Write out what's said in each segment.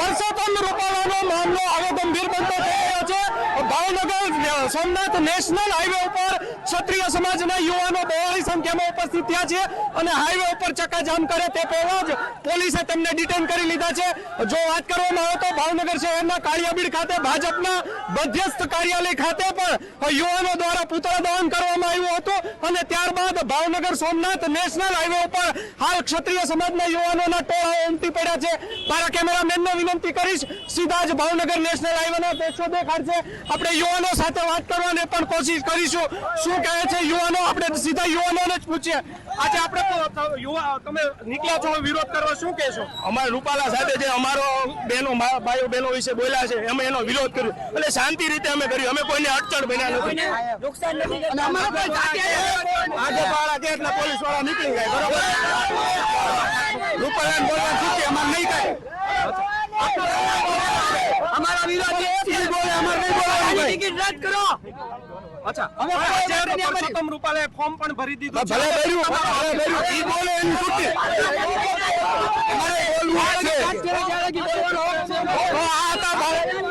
પરસોત્તમ રૂપાલાનો મામલો હવે ગંભીર બનતો થઈ રહ્યો છે. ભાવનગર સોમનાથ નેશનલ હાઈવે ઉપર ક્ષત્રિય સમાજના યુવાનો બહોળી સંખ્યામાં ઉપસ્થિત થયા છે અને હાઈવે ઉપર ચક્કાજામ કરે તે પહેલા જ પોલીસે તેમને ડિટેન કરી લીધા છે. જો વાત કરવામાં આવે તો ભાવનગર શહેરના કાળિયાબીડ ખાતે ભાજપના મધ્યસ્થ કાર્યાલય ખાતે પણ યુવાનો દ્વારા પુતળા દહન કરવામાં આવ્યું હતું અને ત્યારબાદ ભાવનગર સોમનાથ નેશનલ હાઈવે ઉપર હાલ ક્ષત્રિય સમાજના યુવાનોના ટોળાઓ ઉમટી પડ્યા છે. મારા કેમેરામેનને વિનંતી કરીશ, સીધા જ ભાવનગર નેશનલ હાઈવેના દ્રશ્યો દેખાડશે. આપણે યુવાનો સાથે વાત કરવાની પણ કોશિશ કરીશું. શું કહે છે યુવાનો આપણે સીધા યુવાનોને જ પૂછીએ. આજે આપણે યુવા તમે નીકળ્યા છો વિરોધ કરવા શું કહેશો? અમારે રૂપાલા સાથે જે અમારો બહેનો ભાઈઓ બહેનો વિશે બોલ્યા છે અમે એનો વિરોધ કર્યો. એટલે શાંતિ રીતે અમે કર્યું. અમે કોઈને અડચણ બન્યા નથી. નુકસાન કે એટલે પોલીસવાળા નીકળી ગયા બરોબર? રૂપાલા બોલવા છૂટે અમારે નહીં કાંઈ અમારા વિરોધી બોલે અમારે નહીં બોલવાનું ભાઈ. અચ્છા. પરસોત્તમ રૂપાલે ફોર્મ પણ ભરી દીધું. ભલે ભર્યું ભલે ભર્યું. ઈ બોલે એની છૂટે. અમારે બોલવું છે. આ હતા ભાવ-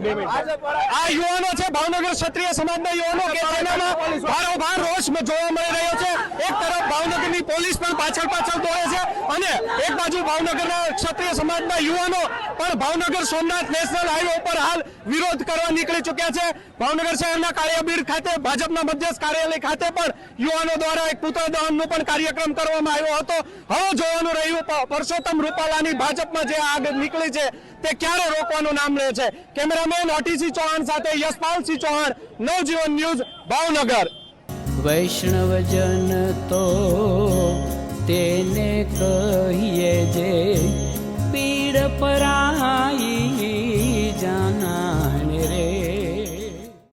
આ યુવાનો છે ભાવનગર ક્ષત્રિય સમાજના યુવાનો કે જેનામાં ભારોભાર રોષ જોવા મળી રહ્યો છે. એક તરફ ભાવનગરની પોલીસ પણ પાછળ પાછળ દોડે છે અને એક બાજુ ભાવનગરના ક્ષત્રિય સમાજના યુવાનો પણ ભાવનગર સોમનાથ નેશનલ હાઈવે ઉપર હાલ વિરોધ કરવા નીકળી ચૂક્યા છે. ભાવનગર શહેરના કાળિયાબીડ ખાતે ભાજપના મધ્યસ્થ કાર્યાલય ખાતે પણ યુવાનો દ્વારા એક પુત્ર દહનનો પણ કાર્યક્રમ કરવામાં આવ્યો હતો. હવે જોવાનું રહ્યું પરસોત્તમ રૂપાલાની ભાજપમાં જે આગ નીકળી છે તે ક્યારે રોકવાનું નામ લે છે? કેમેરામેન ઓટીસી ચૌહાણ સાથે યશપાલસિંહ ચૌહાણ, નવજીવન ન્યૂઝ, ભાવનગર. વૈષ્ણવજન તો તેને કહીએ જે પીડ પરાઈ